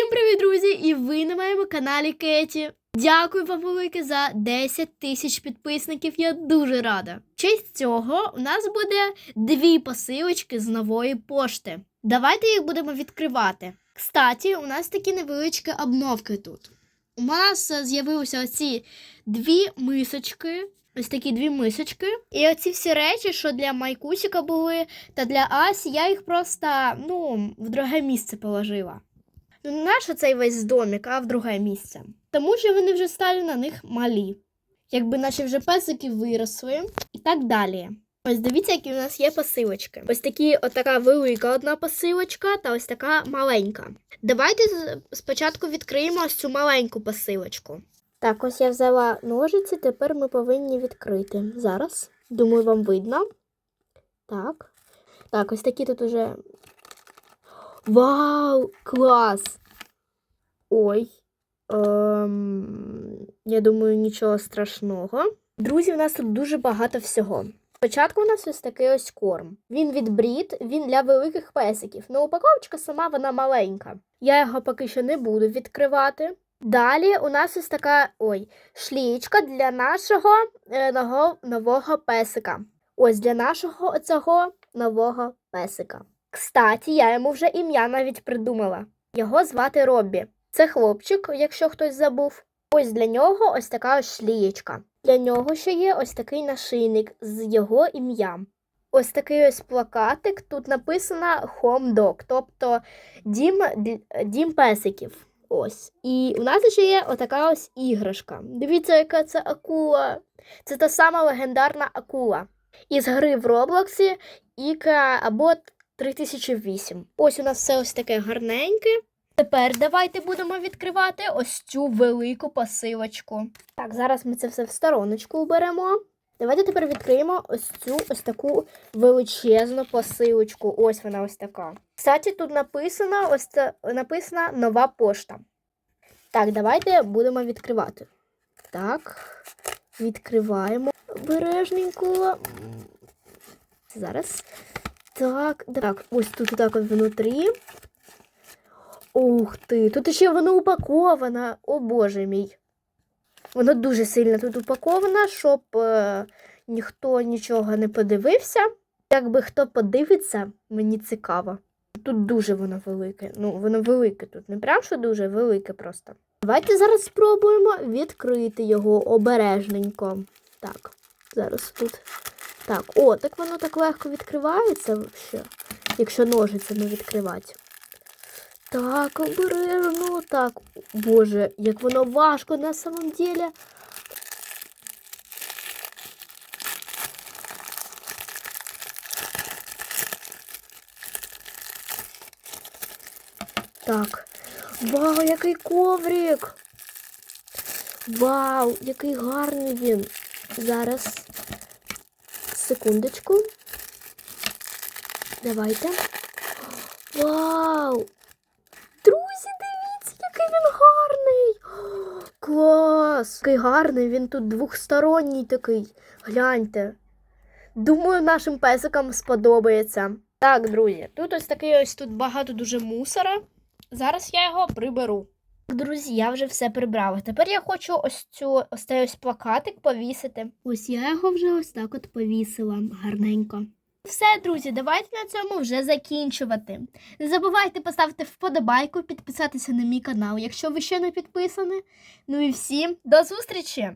Всім привіт, друзі! І ви на моєму каналі Кеті. Дякую вам велике за 10 тисяч підписників. Я дуже рада. В честь цього у нас буде дві посилочки з нової пошти. Давайте їх будемо відкривати. Кстати, у нас такі невеличкі обновки тут. У нас е, з'явилися оці дві мисочки. Ось такі дві мисочки. І оці всі речі, що для Майкусіка були, та для Асі, я їх просто ну, в друге місце положила. Ну, не наш цей весь домик, а в друге місце. Тому що вони вже стали на них малі. Якби наші вже песики виросли і так далі. Ось дивіться, які у нас є посилочки. Ось такі, от така велика одна посилочка та ось така маленька. Давайте спочатку відкриємо ось цю маленьку посилочку. Так, ось я взяла ножиці, тепер ми повинні відкрити. Зараз. Думаю, вам видно. Так. Так, ось такі тут уже Вау, клас! Ой. Ем, я думаю, нічого страшного. Друзі, у нас тут дуже багато всього. Спочатку у нас ось такий ось корм. Він від брід, він для великих песиків. Ну, упаковочка сама вона маленька. Я його поки що не буду відкривати. Далі у нас ось така ой, шлічка для нашого е, нового, песика. Ось для нашого цього нового песика. Кстаті, я йому вже ім'я навіть придумала. Його звати Роббі. Це хлопчик, якщо хтось забув. Ось для нього ось така ось шлієчка. Для нього ще є ось такий нашийник з його ім'ям. Ось такий ось плакатик. Тут написано Home Dog, тобто дім, дім песиків. Ось. І у нас ще є отака ось іграшка. Дивіться, яка це акула. Це та сама легендарна акула. Із гри в Роблоксі Іка або 3008. Ось у нас все ось таке гарненьке. Тепер давайте будемо відкривати ось цю велику посилочку. Так, зараз ми це все в стороночку уберемо. Давайте тепер відкриємо ось цю ось таку величезну посилочку. Ось вона ось така. Кстати, тут написано ось це написана нова пошта. Так, давайте будемо відкривати. Так, відкриваємо обережненько. Зараз. Так, так, ось тут так от внутрі. Ух ти, тут ще воно упаковано. О боже мій. Воно дуже сильно тут упаковано, щоб е, ніхто нічого не подивився. Якби хто подивиться, мені цікаво. Тут дуже воно велике. Ну, воно велике тут. Не прям що дуже велике просто. Давайте зараз спробуємо відкрити його обережненько. Так, зараз тут. Так, о, так воно так легко відкривається, якщо ножицями відкривати. Так, обережно, так. Боже, як воно важко на самом деле. Так. Вау, який коврик! Вау, який гарний він. Зараз. Секундочку. Давайте. Вау! Друзі, дивіться, який він гарний! Клас! Який гарний, він тут двохсторонній такий. Гляньте. Думаю, нашим песикам сподобається. Так, друзі, тут ось такий ось тут багато дуже мусора. Зараз я його приберу. Друзі, я вже все прибрала. Тепер я хочу ось цю ось цей ось плакатик повісити. Ось я його вже ось так от повісила гарненько. Все, друзі, давайте на цьому вже закінчувати. Не забувайте поставити вподобайку, підписатися на мій канал, якщо ви ще не підписані. Ну і всім до зустрічі!